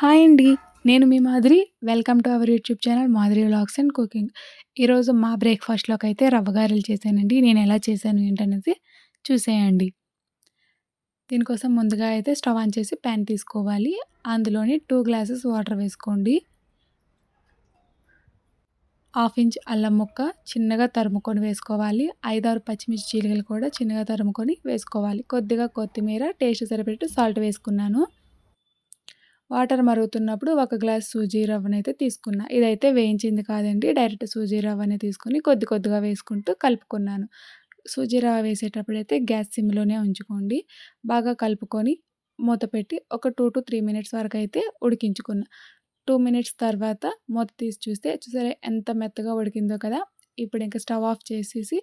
Hi అండి. నేను మీ మాదిరి welcome to our YouTube channel మాదిరి వ్లాగ్స్ అండ్ కుకింగ్. ఈరోజు మా బ్రేక్ఫాస్ట్లోకి రవ్వ గారెలు చేశానండి. నేను ఎలా చేశాను ఏంటనేది చూసేయండి. దీనికోసం ముందుగా అయితే స్టవ్ ఆన్ చేసి ప్యాన్ తీసుకోవాలి. అందులోని టూ గ్లాసెస్ వాటర్ వేసుకోండి. హాఫ్ ఇంచ్ అల్లం ముక్క చిన్నగా తరుముకొని వేసుకోవాలి. 5, 6 పచ్చిమిర్చి చీలికలు కూడా చిన్నగా తరుముకొని వేసుకోవాలి. కొద్దిగా కొత్తిమీర, టేస్ట్ సరిపెట్టి సాల్ట్ వేసుకున్నాను. వాటర్ మరుగుతున్నప్పుడు ఒక గ్లాస్ సూజీ రవ్వనైతే తీసుకున్నా. ఇదైతే వేయించింది కాదండి. డైరెక్ట్ సూజీ రవ్వనే తీసుకొని కొద్ది కొద్దిగా వేసుకుంటూ కలుపుకున్నాను. సూజీ రవ్వ వేసేటప్పుడైతే గ్యాస్ సిమ్‌లోనే ఉంచుకోండి. బాగా కలుపుకొని మూత పెట్టి ఒక 2-3 మినిట్స్ వరకు అయితే ఉడికించుకున్నా. టూ మినిట్స్ తర్వాత మూత తీసి చూస్తే చూసారా ఎంత మెత్తగా ఉడికిందో కదా! ఇప్పుడు ఇంకా స్టవ్ ఆఫ్ చేసేసి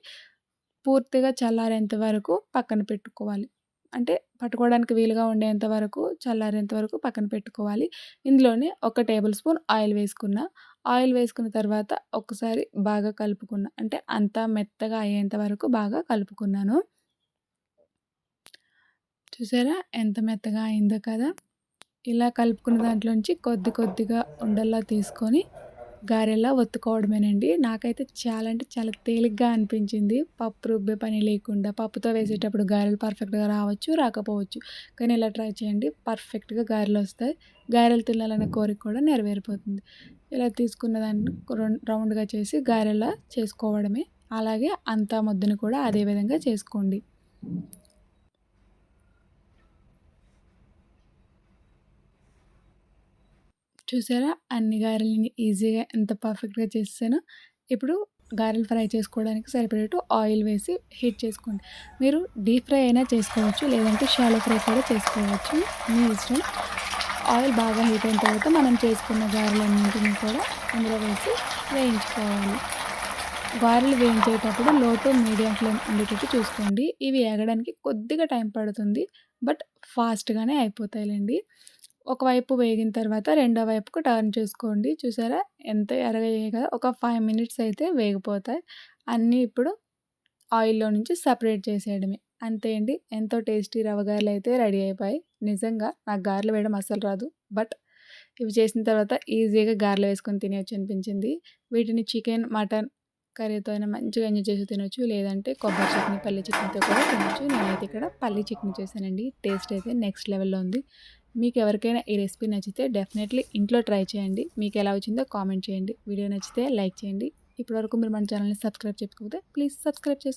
పూర్తిగా చల్లారేంత వరకు పక్కన పెట్టుకోవాలి. అంటే పట్టుకోవడానికి వీలుగా ఉండేంత వరకు చల్లారేంత వరకు పక్కన పెట్టుకోవాలి. ఇందులోనే ఒక టేబుల్ స్పూన్ ఆయిల్ వేసుకున్న ఆయిల్ వేసుకున్న తర్వాత ఒక్కసారి బాగా కలుపుకున్న అంటే అంతా మెత్తగా అయ్యేంత వరకు బాగా కలుపుకున్నాను. చూసారా ఎంత మెత్తగా అయిందో కదా! ఇలా కలుపుకున్న దాంట్లోంచి కొద్ది కొద్దిగా ఉండల్లా తీసుకొని గారెలా ఒత్తుకోవడమేనండి. నాకైతే చాలా అంటే చాలా తేలిగ్గా అనిపించింది. పప్పు రుబ్బే పని లేకుండా పప్పుతో వేసేటప్పుడు గారెలు పర్ఫెక్ట్‌గా రావచ్చు, రాకపోవచ్చు. కానీ ఇలా ట్రై చేయండి. పర్ఫెక్ట్‌గా గారెలు వస్తాయి గారెలు తినాలనే కోరిక కూడా నెరవేరిపోతుంది. ఇలా తీసుకున్న దాన్ని రౌండ్‌గా చేసి గారెలా చేసుకోవడమే. అలాగే అంతా ముద్దని కూడా అదే విధంగా చేసుకోండి. చూసారా అన్ని గారెలని ఈజీగా ఎంత పర్ఫెక్ట్‌గా చేసేసానో. ఇప్పుడు గారెలు ఫ్రై చేసుకోవడానికి సరిపడేట్టు ఆయిల్ వేసి హీట్ చేసుకోండి. మీరు డీప్ ఫ్రై అయినా చేసుకోవచ్చు. లేదంటే షాలో ఫ్రై కూడా చేసుకోవచ్చు. మీ ఇష్టం. ఆయిల్ బాగా హీట్ అయిన తర్వాత మనం చేసుకున్న గారెలన్నింటిని కూడా అందులో వేసి వేయించుకోవాలి. గారెలు వేయించేటప్పుడు లో టు మీడియం ఫ్లేమ్ ఉండేటట్టు చూసుకోండి. ఇవి ఏగడానికి కొద్దిగా టైం పడుతుంది. బట్ ఫాస్ట్‌గానే అయిపోతాయిలేండి ఒకవైపు వేగిన తర్వాత రెండో వైపుకు టర్న్ చేసుకోండి. చూసారా ఎంత ఎరగయ్యాయి కదా! ఒక ఫైవ్ మినిట్స్ అయితే వేగిపోతాయి. అన్నీ ఇప్పుడు ఆయిల్‌లో నుంచి సపరేట్ చేసేయడమే. అంతే అండి. ఎంతో టేస్టీ రవ్వ అయితే రెడీ అయిపోయాయి. నిజంగా నాకు గారెలు వేయడం అస్సలు రాదు. బట్ ఇవి చేసిన తర్వాత ఈజీగా గారెలు వేసుకొని తినవచ్చు అనిపించింది. వీటిని చికెన్, మటన్ కర్రీతో అయినా మంచిగా ఎంజాయ్ చేసి తినొచ్చు. లేదంటే కొబ్బరి చట్నీ, పల్లి చట్నీతో కూడా తినొచ్చు. నేనైతే ఇక్కడ పల్లి చట్నీ చేశానండి. టేస్ట్ అయితే నెక్స్ట్ లెవెల్‌లో ఉంది. మీకు ఎవరికైనా ఈ రెసిపీ నచ్చితే డెఫినెట్లీ ఇంట్లో ట్రై చేయండి. మీకు ఎలా వచ్చిందో కామెంట్ చేయండి. వీడియో నచ్చితే లైక్ చేయండి. ఇప్పటివరకు మీరు మన ఛానల్‌ని సబ్స్క్రైబ్ చేసుకోకపోతే ప్లీజ్ సబ్స్క్రైబ్ చేసుకోండి.